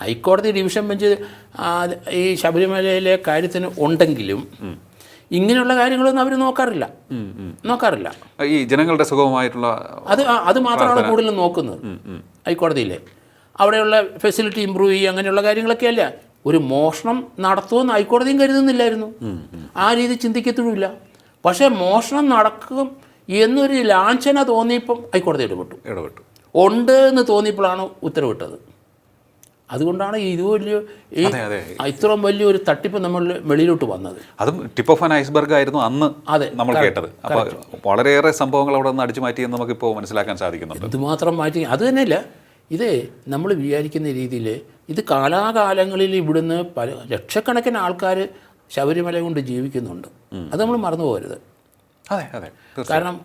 ഹൈക്കോടതി division bench ഈ ശബരിമലയിലെ കാര്യത്തിന് ഉണ്ടെങ്കിലും ഇങ്ങനെയുള്ള കാര്യങ്ങളൊന്നും അവർ നോക്കാറില്ല. നോക്കാറില്ല. ഈ ജനങ്ങളുടെ സുഖമായിട്ടുള്ള അത് അത് മാത്രമാണ് കൂടുതലും നോക്കുന്നത് ഹൈക്കോടതിയിലെ. അവിടെയുള്ള ഫെസിലിറ്റി ഇമ്പ്രൂവ് ചെയ്യുക അങ്ങനെയുള്ള കാര്യങ്ങളൊക്കെ അല്ല. ഒരു മോഷണം നടത്തുമെന്ന് ഹൈക്കോടതിയും കരുതുന്നില്ലായിരുന്നു. ആ രീതി ചിന്തിക്കത്തുമില്ല. പക്ഷേ മോഷണം നടക്കും എന്നൊരു ലാഞ്ചന തോന്നിയപ്പം ഹൈക്കോടതി ഇടപെട്ടു. ഇടപെട്ടു. ഉണ്ട് എന്ന് തോന്നിയപ്പോഴാണ് ഉത്തരവിട്ടത്. അതുകൊണ്ടാണ് ഇത് വലിയ ഈ ഇത്രയും വലിയൊരു തട്ടിപ്പ് നമ്മൾ വെളിയിലോട്ട് വന്നത്. അതും ടിപ്പ് ഓഫ് ആൻ ഐസ്ബർഗ് ആയിരുന്നു അന്ന് അതെ, നമ്മൾ കേട്ടത്. അപ്പോൾ വളരെയേറെ സംഭവങ്ങൾ അവിടെ നിന്ന് അടിച്ചു മാറ്റിയെന്ന് നമുക്കിപ്പോൾ മനസ്സിലാക്കാൻ സാധിക്കുന്നുണ്ട് മാത്രം മാറ്റി? അത് തന്നെയല്ല ഇത് നമ്മൾ വിചാരിക്കുന്ന രീതിയിൽ ഇത് കാലാകാലങ്ങളിൽ ഇവിടുന്ന് പല ലക്ഷക്കണക്കിന് ആൾക്കാർ ശബരിമല കൊണ്ട് ജീവിക്കുന്നുണ്ട്. അത് നമ്മൾ മറന്നു പോകരുത് അതെ. അതെ കാരണം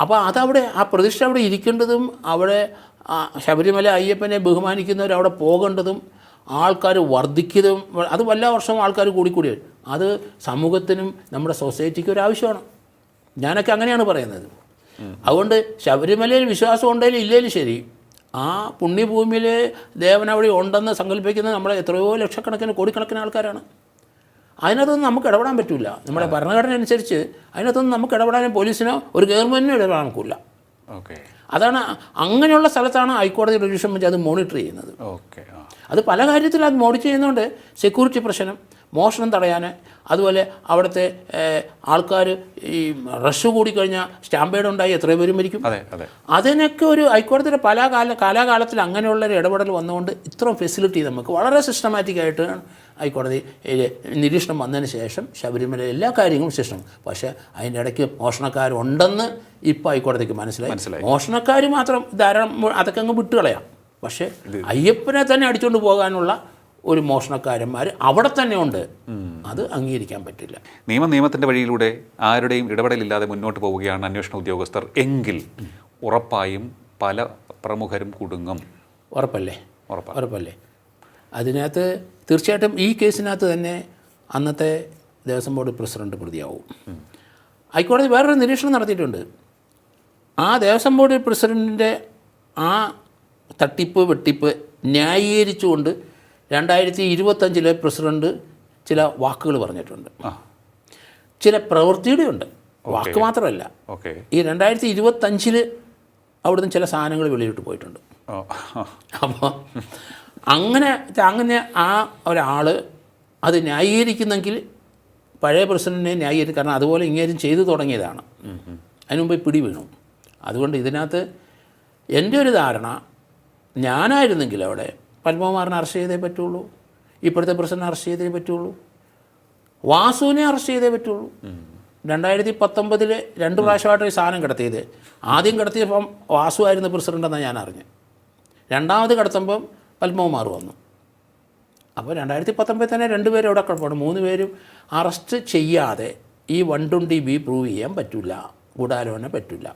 അപ്പോൾ അതവിടെ ആ പ്രതിഷ്ഠ അവിടെ ഇരിക്കേണ്ടതും അവിടെ ശബരിമല അയ്യപ്പനെ ബഹുമാനിക്കുന്നവർ അവിടെ പോകേണ്ടതും ആൾക്കാർ വർദ്ധിക്കുന്നതും അത് എല്ലാ വർഷവും ആൾക്കാർ കൂടിക്കൂടി. വരും. അത് സമൂഹത്തിനും നമ്മുടെ സൊസൈറ്റിക്കും ഒരു ആവശ്യമാണ്. ഞാനൊക്കെ അങ്ങനെയാണ് പറയുന്നത്. അതുകൊണ്ട് ശബരിമലയിൽ വിശ്വാസം ഉണ്ടെങ്കിലും ഇല്ലെങ്കിലും ശരി. ആ പുണ്യഭൂമിയിൽ ദേവൻ അവിടെ ഉണ്ടെന്ന് സങ്കല്പിക്കുന്നത് നമ്മളെ എത്രയോ ലക്ഷക്കണക്കിന് കോടിക്കണക്കിന് ആൾക്കാരാണ്. അതിനകത്തൊന്നും നമുക്ക് ഇടപെടാൻ പറ്റില്ല നമ്മുടെ ഭരണഘടന അനുസരിച്ച് അതിനകത്തൊന്നും നമുക്ക് ഇടപെടാനും പോലീസിനോ ഒരു ഗവൺമെന്റിനോ ഇടപെടാൻ ഒക്കില്ല ഓക്കെ. അതാണ് അങ്ങനെയുള്ള സ്ഥലത്താണ് ഹൈക്കോടതി ഡിവിഷൻ ബെഞ്ച് അത് മോണിറ്റർ ചെയ്യുന്നത്. ഓക്കെ അത് പല കാര്യത്തിലും അത് മോണിറ്റർ ചെയ്യുന്നതുകൊണ്ട് സെക്യൂരിറ്റി പ്രശ്നം. മോഷണം തടയാൻ അതുപോലെ അവിടുത്തെ ആൾക്കാർ ഈ റഷ് കൂടിക്കഴിഞ്ഞാൽ സ്റ്റാമ്പേഡ് ഉണ്ടായി എത്ര പേരും മരിക്കും. അതെ അതെ. അതിനൊക്കെ ഒരു ഹൈക്കോടതിയുടെ പല കാല കാലാകാലത്തിൽ അങ്ങനെയുള്ള ഒരു ഇടപെടൽ വന്നുകൊണ്ട് ഇത്രയും ഫെസിലിറ്റി നമുക്ക് വളരെ സിസ്റ്റമാറ്റിക്കായിട്ട് ഹൈക്കോടതി നിരീക്ഷണം വന്നതിന് ശേഷം ശബരിമല എല്ലാ കാര്യങ്ങളും ശേഷം പക്ഷേ അതിന്റെ ഇടയ്ക്ക് മോഷണക്കാരുണ്ടെന്ന് ഇപ്പോൾ ഹൈക്കോടതിക്ക് മനസ്സിലായി. മനസ്സിലായി. മോഷണക്കാർ മാത്രം ധാരാളം അതൊക്കെ അങ്ങ് വിട്ടുകളയാം. പക്ഷേ അയ്യപ്പനെ തന്നെ അടിച്ചുകൊണ്ട് പോകാനുള്ള ഒരു മോഷണക്കാരന്മാർ അവിടെ തന്നെ ഉണ്ട്. അത് അംഗീകരിക്കാൻ പറ്റില്ല. നിയമ നിയമത്തിന്റെ വഴിയിലൂടെ ആരുടെയും ഇടപെടലില്ലാതെ മുന്നോട്ട് പോവുകയാണ് അന്വേഷണ ഉദ്യോഗസ്ഥർ. എങ്കിൽ ഉറപ്പായും പല പ്രമുഖരും കുടുങ്ങും. ഉറപ്പല്ലേ? ഉറപ്പാണ് ഉറപ്പല്ലേ? അതിനകത്ത് തീർച്ചയായിട്ടും ഈ കേസിനകത്ത് തന്നെ അന്നത്തെ ദേവസ്വം ബോർഡ് പ്രസിഡന്റ് പ്രതിയാവും. ഹൈക്കോടതി വേറൊരു നിരീക്ഷണം നടത്തിയിട്ടുണ്ട്. ആ ദേവസ്വം ബോർഡ് പ്രസിഡന്റിന്റെ ആ തട്ടിപ്പ് വെട്ടിപ്പ് ന്യായീകരിച്ചുകൊണ്ട് രണ്ടായിരത്തി ഇരുപത്തഞ്ചിലെ പ്രസിഡന്റ് ചില വാക്കുകൾ പറഞ്ഞിട്ടുണ്ട്. ചില പ്രവൃത്തിയുടെ ഉണ്ട് വാക്ക് മാത്രമല്ല. ഓക്കെ. ഈ രണ്ടായിരത്തി ഇരുപത്തഞ്ചിൽ അവിടുന്ന് ചില സാധനങ്ങൾ വെളിയിട്ട് പോയിട്ടുണ്ട്. അപ്പോൾ അങ്ങനെ അങ്ങനെ ആ ഒരാൾ അത് ന്യായീകരിക്കുന്നെങ്കിൽ പഴയ പ്രസിഡന്റിനെ ന്യായീകരിക്കും കാരണം അതുപോലെ ഇങ്ങേരും ചെയ്തു തുടങ്ങിയതാണ്. അതിന് മുമ്പ് പിടി വീണു. അതുകൊണ്ട് ഇതിനകത്ത് എന്റെ ഒരു ധാരണ ഞാനായിരുന്നെങ്കിൽ അവിടെ പത്മകുമാറിനെ അറസ്റ്റ് ചെയ്തേ പറ്റുള്ളൂ. ഇപ്പോഴത്തെ പ്രസിഡന്റ് അറസ്റ്റ് ചെയ്തേ പറ്റുള്ളൂ. വാസുവിനെ അറസ്റ്റ് ചെയ്തേ പറ്റുള്ളൂ. രണ്ടായിരത്തി പത്തൊമ്പതിൽ രണ്ട് പ്രാവശ്യമായിട്ട് ഈ സാധനം കിടത്തിയത്. ആദ്യം കിടത്തിയപ്പം വാസു ആയിരുന്നു പ്രസിഡന്റ് ഞാൻ അറിഞ്ഞത്. രണ്ടാമത് കിടത്തുമ്പം പത്മകുമാർ വന്നു. അപ്പോൾ രണ്ടായിരത്തി പത്തൊമ്പതിൽ തന്നെ രണ്ടുപേരും അവിടെ കിടപ്പുണ്ട്. മൂന്ന് പേരും അറസ്റ്റ് ചെയ്യാതെ ഈ വൺ ട്വന്റി ബി പ്രൂവ് ചെയ്യാൻ പറ്റില്ല. ഗൂഢാലോചന പറ്റില്ല.